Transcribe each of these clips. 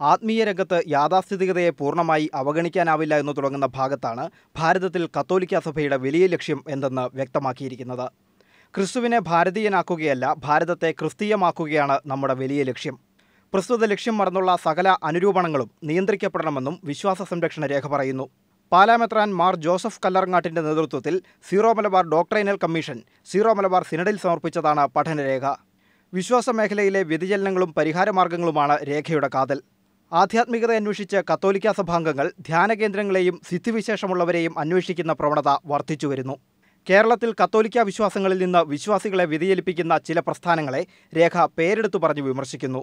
ആത്മീയ രംഗത്ത് യാഥാസ്ഥിതികതയെ പൂർണമായി അവഗണിക്കാനാവില്ല എന്ന് തുടങ്ങുന്ന ഭാഗത്താണ് ഭാരതത്തിൽ കത്തോലിക്ക സഭയുടെ വലിയ ലക്ഷ്യം എന്തെന്ന് വ്യക്തമാക്കിയിരിക്കുന്നത്. ക്രിസ്തുവിനെ ഭാരതീയനാക്കുകയല്ല ഭാരതത്തെ ക്രിസ്തീയമാക്കുകയാണ് നമ്മുടെ വലിയ ലക്ഷ്യം. പ്രസ്തുത ലക്ഷ്യം മറന്നുള്ള സകല അനുരൂപണങ്ങളും നിയന്ത്രിക്കപ്പെടണമെന്നും വിശ്വാസ സംരക്ഷണ രേഖ പറയുന്നു. പാലാമെത്രാൻ മാർ ജോസഫ് കല്ലറങ്ങാട്ടിന്റെ നേതൃത്വത്തിൽ Syro Malabar doctrinal commission Syro Malabar സിനഡിൽ സമർപ്പിച്ചതാണ് പഠനരേഖ. വിശ്വാസ മേഖലയിലെ വ്യതിചലനങ്ങളും പരിഹാരമാർഗങ്ങളുമാണ് രേഖയുടെ കാതൽ. ആധ്യാത്മികത അന്വേഷിച്ച് കത്തോലിക്ക സഭാംഗങ്ങൾ ധ്യാനകേന്ദ്രങ്ങളെയും സിദ്ധിവിശേഷമുള്ളവരെയും അന്വേഷിക്കുന്ന പ്രവണത വർദ്ധിച്ചുവരുന്നു കേരളത്തിൽ കത്തോലിക്ക വിശ്വാസങ്ങളിൽ നിന്ന് വിശ്വാസികളെ വ്യതിചലിപ്പിക്കുന്ന ചില പ്രസ്ഥാനങ്ങളെ രേഖ പേരെടുത്തു പറഞ്ഞു വിമർശിക്കുന്നു.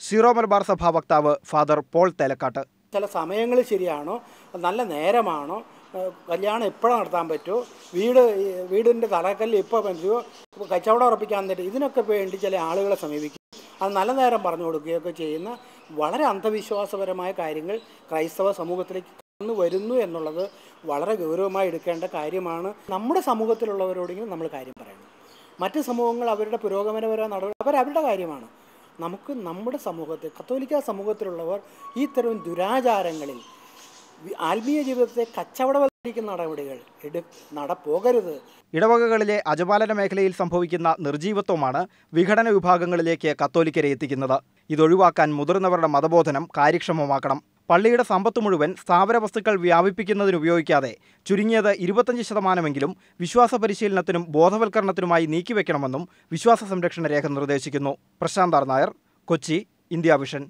സീറോ മലബാർ സഭാ വക്താവ് ഫാദർ പോൾ തേലക്കാട്ട്. ചില സമയങ്ങൾ ശരിയാണോ? നല്ല നേരമാണോ? കല്യാണം എപ്പോഴും നടത്താൻ പറ്റുമോ വീട് വീടിന്റെ തലക്കല്ല് ഇപ്പോൾ പറ്റുമോ? കച്ചവടം ഉറപ്പിക്കാൻ പറ്റും ഇതിനൊക്കെ വേണ്ടി ചില ആളുകളെ സമീപിക്കും അത് നല്ല നേരം പറഞ്ഞു കൊടുക്കുകയൊക്കെ ചെയ്യുന്ന വളരെ അന്ധവിശ്വാസപരമായ കാര്യങ്ങൾ ക്രൈസ്തവ സമൂഹത്തിലേക്ക് കടന്നു വരുന്നു എന്നുള്ളത് വളരെ ഗൗരവമായി എടുക്കേണ്ട കാര്യമാണ്. നമ്മുടെ സമൂഹത്തിലുള്ളവരോടെങ്കിലും നമ്മൾ കാര്യം പറയണം. മറ്റ് സമൂഹങ്ങൾ അവരുടെ പുരോഗമനപരമായ നടപടി അവരവരുടെ കാര്യമാണ്. നമുക്ക് നമ്മുടെ സമൂഹത്തിൽ കത്തോലിക്ക സമൂഹത്തിലുള്ളവർ ഈ തരം ദുരാചാരങ്ങളിൽ ആത്മീയ ജീവിതത്തെ കച്ചവടവൽക്കരിക്കുന്ന നടപടികൾ നടപ്പോകരുത്. ഇടവകകളിലെ അജപാലന മേഖലയിൽ സംഭവിക്കുന്ന നിർജീവത്വമാണ് വിഘടന വിഭാഗങ്ങളിലേക്ക് കത്തോലിക്കരെ എത്തിക്കുന്നത്. ഇതൊഴിവാക്കാൻ മുതിർന്നവരുടെ മതബോധനം കാര്യക്ഷമമാക്കണം. പള്ളിയുടെ സമ്പത്ത് മുഴുവൻ സ്ഥാപന വസ്തുക്കൾ വ്യാപിപ്പിക്കുന്നതിനുപയോഗിക്കാതെ ചുരുങ്ങിയത് ഇരുപത്തഞ്ച് ശതമാനമെങ്കിലും വിശ്വാസ പരിശീലനത്തിനും ബോധവൽക്കരണത്തിനുമായി നീക്കിവെക്കണമെന്നും വിശ്വാസ സംരക്ഷണ രേഖ നിർദ്ദേശിക്കുന്നു. പ്രശാന്താർ നായർ കൊച്ചി ഇന്ത്യ വിഷൻ.